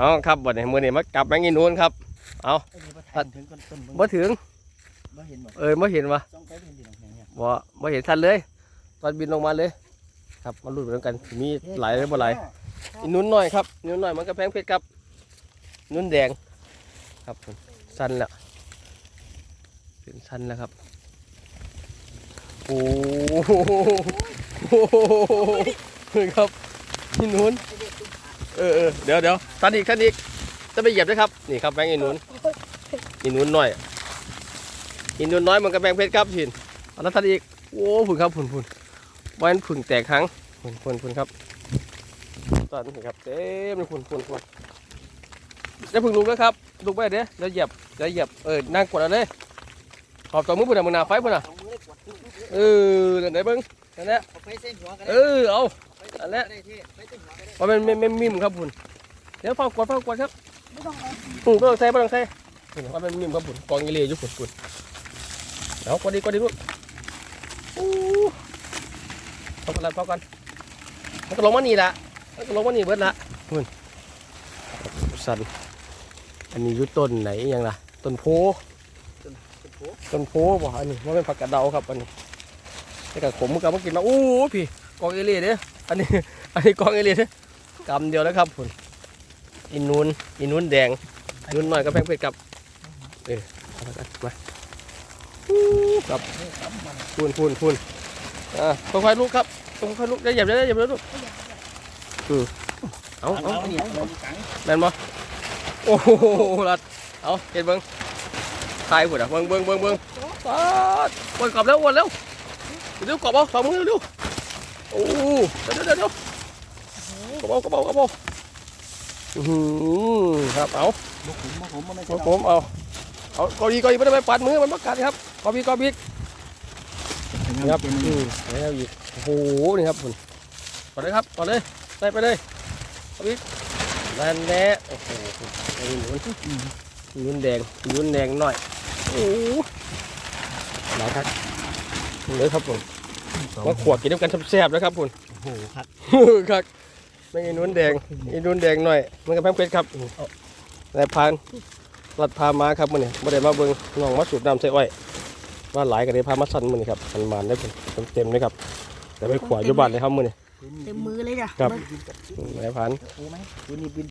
เอาครับบัดนี้มื้อนี้มากลับแมงอีนูนครับ เอาไอ้นี่บ่ทันถึงต้นต้นบ่ถึงบ่เห็นบ่เอ้ยบ่เห็นวะต้องไปเป็นที่ของแข็งเนี่ยบ่บ่เห็นทันเลย ตอนบินลงมาเลย ครับมาลุ้นไปด้วยกันมีหลายหรือบ่หลายอีนุ่นหน่อยครับอีนุ่นหน่อยมันก็แพงเพชรครับนุ่นแดง ครับผมสั้นแล้วเป็นสั้นแล้วครับโอ้โหครับอีนุ่น เออเออเดี๋ยวเดี๋ยวทันอีกทันอีกจะไปเหยียบด้วยครับ นี่ครับแบงค์อีนุ่นอีนุ่นหน่อยอีนุ่นน้อยมันก็แบงเพชรครับหินเอาแล้วทันอีกโอ้ผุนครับผุนผุนวันผุนแตกครั้งผุนผุนผุนครับตอนนี้ครับเต็มเลยฝุ่นฝุ่นฝุ่นจะพึ่งลุกแล้วครับลุกไปเด้อแล้วเหยียบแล้วเหยียบเออนั่งกดเอาเลยขอบตัวมือพุ่นน่ะมือหนาไฟพุ่นน่ะเออได้กดปุ๊บปุ๊บปุ๊บเออนั่นไหนเบิ้งนั่นแหละเออเอา แรกหัวก็ได้ที่ไฟเส้นหัวก็ได้ว่ามันไม่ไม่มิมครับพุ่นเดี๋ยวเฝ้ากดเฝ้ากดครับไม่ต้องเอาอืมไม่ต้องใส่ไม่ต้องใส่พุ่นว่ามันมิมครับพุ่นกองกิเลสอยู่พุ่นพุ่นเดี๋ยวกดดีกดดีลูกอู้เฝ้ากันละเฝ้ากันมันก็ลงมานี่ละมันก็ลงมานี่เบิดละพุ่นสั่นอันนี้อยู่ต้นไหนยังล่ะต้นโพเป็นโผต้นโพบ่อันนี้ว่าเป็นผักกาดเดาครับอันนี้แต่กับผมกับมากินมาอู้พี่กองเอเลี่เด้ อันนี้ อันนี้กองเอเลี่เด้อกำเดียวแล้วครับผุนอินนูนอินนูนแดงอินนูนหน่อยก็แพงเผ็ดกับเออเอาละกันมาครับพูนพูนพูนอ่าค่อยๆลุกครับค่อยๆลุกอย่าเหยียบอย่าเหยียบเลยลูกอือเอาเอาเอาเอาแม่นบ่โอ้โหรัดเอาเห็นเบิ้งทายพุ่นอะเบิ้งเบิ้งเบิ้งเบิ้งปาดปล่อยกลับแล้วอ้วนแล้วเดี๋ยวกลับเอาสองมือเร็ว โอ้เดี๋ยวเดี๋ยวเดี๋ยวกลับเอากลับเอากลับเอาอื้อครับเอาบกผมบุกผมมันไม่ใช่ผมเอาเอากอบีกอบีไม่ได้ไปปัดมือมันประกัดครับกอบีกอบีนี่ครับอืมแล้วอีกโอ้โหนี่ครับคุณก่อนเลยครับก่อนเลยใส่ไปเลยกอบีนั่นแหละโอ้โหหนุนหนุนแดงหนุนแดงหน่อยโอ้โหหลายครับเลยครับผม มาขวดกินน้ำกันแซ่บๆนะครับคุณโอ้โหครับครับไม่ไอ้นุ่นแดงไอ้นุ่นแดงหน่อยมันก็แพงเพชรครับนายพานรัดพามาครับมันนี่ไม่ได้มาเบิ่งน้องมาสูบน้ำใส่อ้อยว่าหลายกันได้พามาสั่นมันนี่ครับมันมานได้ผมเต็มๆเลยครับ แต่ไปขวาอยู่บ้านเลยครับมันนี่เต็มมือเลยจ้ะครับเงนายพานโอ้ไหมตัวนี้บิน